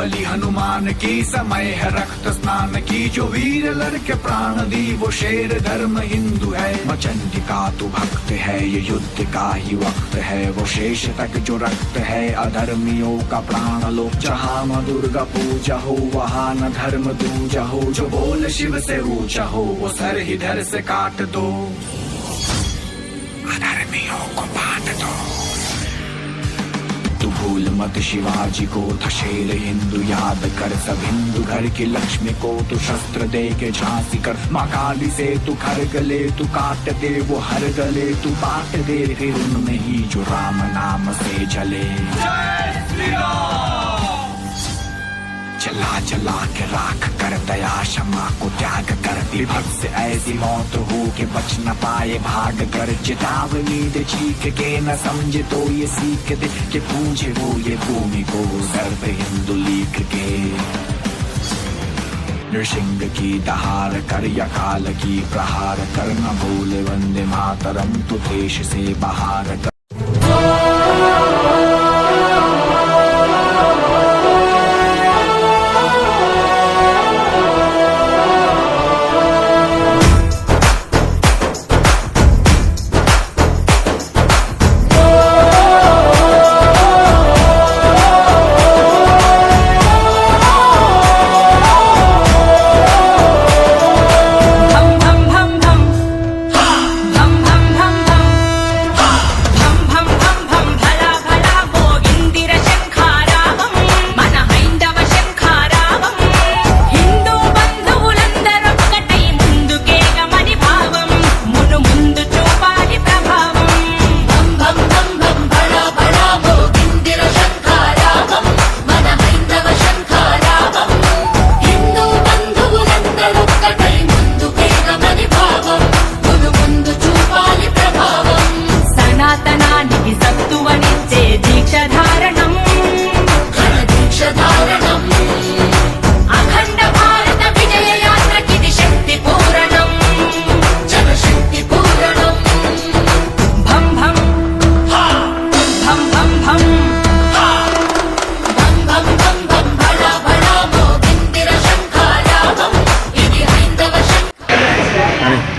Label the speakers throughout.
Speaker 1: बलि हनुमान की समय है रक्त स्नान की। जो वीर लड़के प्राण दी, वो शेर धर्म हिंदू है। मचंडिका तू भक्त है, ये युद्ध का ही वक्त है। वो शेष तक जो रक्त है, अधर्मियों का प्राण लो। जहाँ माँ दुर्गा पूजा हो, वहाँ न धर्म दूजा हो। जो बोल शिव से ऊँचा हो, वो सर ही धर से काट दो। भूल मत शिवाजी को था शेर हिंदू याद कर सब हिंदू घर की लक्ष्मी को तू शस्त्र दे के झांसी कर। माँ काली से तू खर गले, तू काट दे, वो हर गले, तू बाट दे। फिर उनमें ही जो राम नाम से जले। चला चला के राख कर दया क्षमा को त्याग कर विभक्त से ऐसी मौत हो के बच न पाए भाग कर चेतावनी दे चीख के न समझे तो ये सीख दे कि पूछे वो ये भूमि को सर्व हिंदू लिख के। नृसिंह की दहार कर या काल की प्रहार कर न भूले वंदे मातरम तु देश से बाहर कर।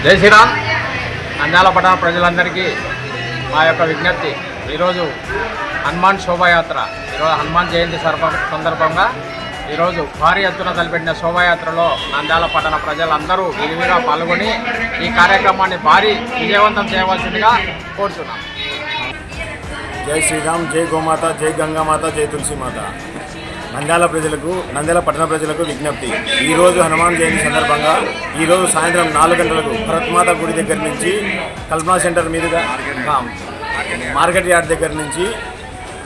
Speaker 2: జై శ్రీరామ్. అందాల పట్టణ ప్రజలందరికీ మా యొక్క విజ్ఞప్తి. ఈరోజు హనుమాన్ శోభాయాత్ర ఈరోజు హనుమాన్ జయంతి సర్వ- సందర్భంగా ఈరోజు భారీ ఎత్తున తలపెట్టిన శోభాయాత్రలో నంద్యాల పట్టణ ప్రజలందరూ విరివిగా పాల్గొని ఈ కార్యక్రమాన్ని భారీ విజయవంతం చేయవలసిందిగా కోరుతున్నాం
Speaker 3: జై శ్రీరామ్ జై గోమాత జై గంగామాత జై తులసిమాత. నంద్యాల ప్రజలకు నంద్యాల పట్టణ ప్రజలకు విజ్ఞప్తి. ఈరోజు హనుమాన్ జయంతి సందర్భంగా ఈరోజు సాయంత్రం నాలుగు గంటలకు భరత్మాత గుడి దగ్గర నుంచి కల్పనా సెంటర్ మీదుగా మార్కెట్ యార్డ్ దగ్గర నుంచి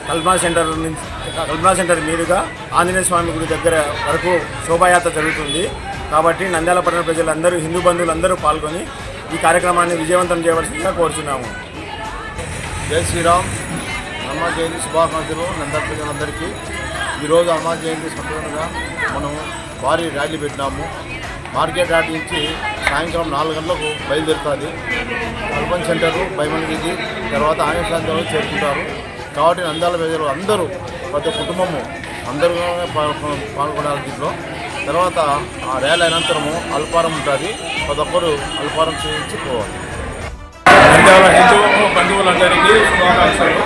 Speaker 3: కల్పనా సెంటర్ నుంచి కల్పనా సెంటర్ మీదుగా ఆంజనేయ స్వామి గుడి దగ్గర వరకు శోభాయాత్ర జరుగుతుంది. కాబట్టి నంద్యాల పట్టణ ప్రజలందరూ హిందూ బంధువులందరూ పాల్గొని ఈ కార్యక్రమాన్ని విజయవంతం చేయవలసిందిగా కోరుచున్నాము. జై శ్రీరామ్. హనుమాన్ జయంతి శుభాకాంక్షలు నందర ప్రజలందరికీ. ఈరోజు అమ్మా జయంతి సందర్భంగా మనం భారీ ర్యాలీ పెట్టినాము. మార్కెట్ యార్డ్ నుంచి సాయంత్రం నాలుగు గంటలకు బయలుదేరుతుంది. అర్బన్ సెంటరు బైమన్గిరి తర్వాత ఆయన ప్రాంతంలో చేరుకుంటారు. కాబట్టి నందాల ప్రజలు అందరూ ప్రతి కుటుంబము అందరూ పాల్గొనాలి దీంట్లో. తర్వాత ఆ ర్యాలీ అనంతరము అల్పారం ఉంటుంది. ప్రతి ఒక్కరు అల్పారం చేయించి పోవాలి.
Speaker 4: హిందూ బంధువులందరికీ శుభాకాంక్షలు.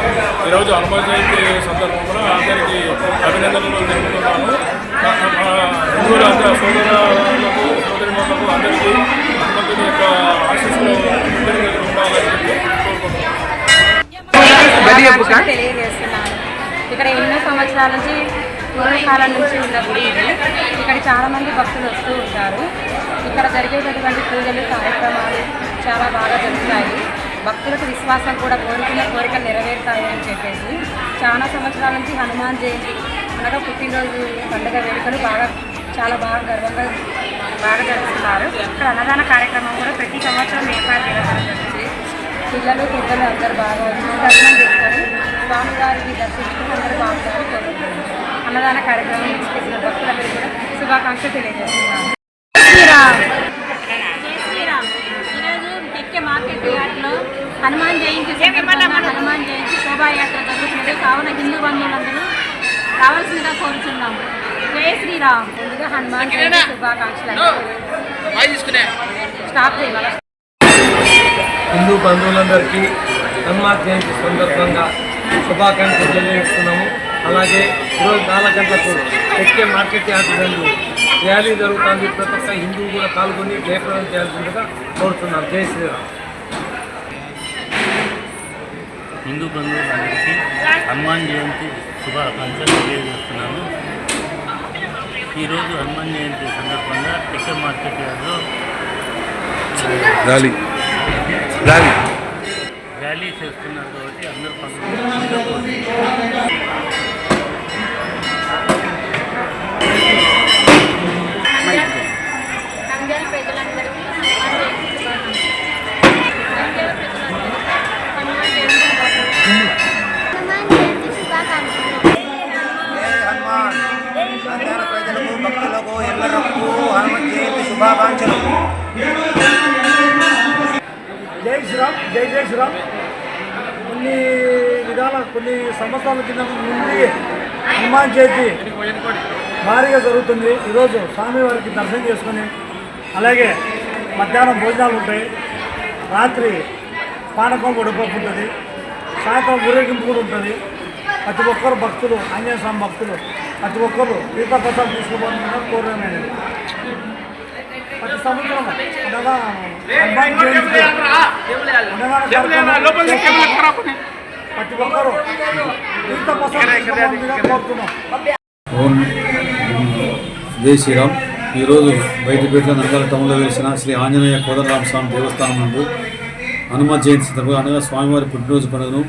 Speaker 4: ఈరోజు హనుమాన్ జయంతి సందర్భంలో అందరికీ
Speaker 5: పూర్వకాలం నుంచి ఉన్న గుడి ఇది. ఇక్కడ చాలామంది భక్తులు వస్తూ ఉంటారు. ఇక్కడ జరిగేటటువంటి పూజలు కార్యక్రమాలు చాలా బాగా జరుగుతాయి. భక్తులకు విశ్వాసం కూడా కోరుకున్న కోరికలు నెరవేరుతాయి అని చెప్పేసి చాలా సంవత్సరాల నుంచి హనుమాన్ జయంతి అనగా పుట్టినరోజు పండుగ వేడుకలు బాగా చాలా బాగా గర్వంగా బాగా జరుపుతున్నారు ఇక్కడ అన్నదాన కార్యక్రమం కూడా ప్రతి సంవత్సరం ఏర్పాటు చేయడం జరుగుతుంది. పిల్లలు పెద్దలు అందరూ బాగా దర్శనం చేసుకొని స్వామివారికి దర్శించుకుని అందరూ బాగుంటారు కోరుకుంటున్నారు అన్నదాన కార్యక్రమం చేసిన భక్తులందరూ కూడా శుభాకాంక్షలు తెలియజేస్తున్నాను. మార్కెట్ యార్డ్లో హనుమాన్ జయంతి సందర్భంగా హనుమాన్ జయంతి శోభాయాత్ర జరుగుతుంది కావున హిందూ బంధువులందరూ రావాల్సిందిగా కోరుచున్నాము జై శ్రీరామ్. ముందుగా హనుమాన్ జయంతి శుభాకాంక్షలు స్టాప్ చేయాలి
Speaker 6: హిందూ బంధువులందరికీ హనుమాన్ జయంతి సందర్భంగా శుభాకాంక్షలు తెలియజేస్తున్నాము. అలాగే ఈరోజు నాలుగు గంటలకు ఎక్కే మార్కెట్ యార్డ్ నందు ర్యాలీ జరుగుతుంది. ప్రతి ఒక్క హిందువు కూడా పాల్గొని జయప్రదం చేయాల్సిందిగా కోరుతున్నాం. జై శ్రీరామ్.
Speaker 7: హిందూ బంధువులందరికీ హనుమాన్ జయంతి శుభాకాంక్షలు తెలియజేస్తున్నాను. ఈరోజు హనుమాన్ జయంతి సందర్భంగా టికెట్ మార్కెట్ యార్డ్లో
Speaker 8: ర్యాలీ. ర్యాలీ.
Speaker 7: ర్యాలీ చేస్తున్నారు కాబట్టి అందరూ పాల్గొనాలని
Speaker 5: నంద్యాల ప్రజలందరికీ
Speaker 3: నంద్యాల ప్రజలకు భక్తులకు హనుమత్ జయంతి శుభాకాంక్షలు
Speaker 6: జై శ్రీరామ్ జై జై శ్రీరామ్. కొన్ని విధాల కొన్ని సంవత్సరాల కింద నుండి హనుమాన్ చేసి భారీగా జరుగుతుంది. ఈరోజు స్వామివారికి దర్శనం చేసుకొని అలాగే మధ్యాహ్నం భోజనాలు ఉంటాయి. రాత్రి పానకం ఉడపప్పు ఉంటుంది. సాయంత్రం ఊరేగింపు కూడా ఉంటుంది. ప్రతి ఒక్కరు భక్తులు ఆంజనేయ స్వామి భక్తులు ప్రతి ఒక్కరు తీర్థప్రసాదం తీసుకోబోతున్నారు కోరమైనది ప్రతి సంవత్సరం ప్రతి ఒక్కరు
Speaker 8: జై శ్రీరామ్. ఈరోజు బయటపేట నంద్యాల టౌన్లో వెలిసిన శ్రీ ఆంజనేయ కోదండరామ స్వామి దేవస్థానం నందు హనుమత్ జయంతి సందర్భంగా అనగా స్వామివారి పుట్టినరోజు పండుగను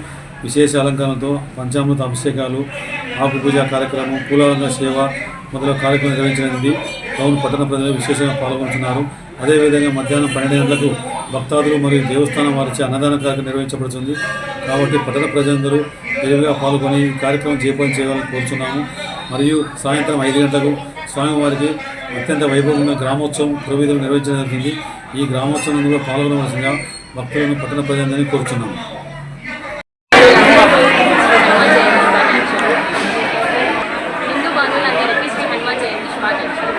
Speaker 8: విశేష అలంకరణతో పంచామృత అభిషేకాలు ఆకు పూజ కార్యక్రమం పూలరంగ సేవ మొదలగు కార్యక్రమం నిర్వహించనుంది. టౌన్ పట్టణ ప్రజలు విశేషంగా పాల్గొంటున్నారు. అదేవిధంగా మధ్యాహ్నం పన్నెండు గంటలకు భక్తాదులు మరియు దేవస్థానం వారిచే అన్నదాన కార్యక్రమం నిర్వహించబడుతుంది. కాబట్టి పట్టణ ప్రజలందరూ విరివిగా పాల్గొని ఈ కార్యక్రమం చేపని చేయాలని కోరుతున్నాము మరియు సాయంత్రం ఐదు గంటలకు స్వామివారికి అత్యంత వైభవంగా గ్రామోత్సవం ప్రవీధులు నిర్వహించడం జరిగింది. ఈ గ్రామోత్సవం కూడా పాల్గొనవలసిందిగా భక్తులను పట్టణ ప్రజలందరినీ కోరుతున్నాము
Speaker 5: హిందూ బంధువులందరికీ శ్రీ హనుమాన్ జయంతి శుభాకాంక్షలు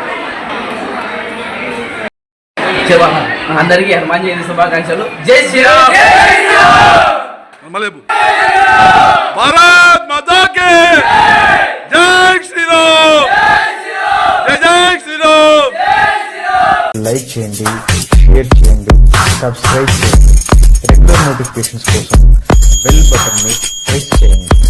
Speaker 9: అందరికీ హనుమాన్ జయంతి శుభాకాంక్షలు. జై శ్రీరామ్!
Speaker 8: మలేబు భారత్ మాతా కే జై శ్రీరామ్! జై జై శ్రీరామ్!
Speaker 10: లైక్ చేయండి షేర్ చేయండి సబ్స్క్రైబ్ చేయండి. రెగ్యులర్ నోటిఫికేషన్స్ కోసం బెల్ బటన్ని ప్రెస్ చేయండి.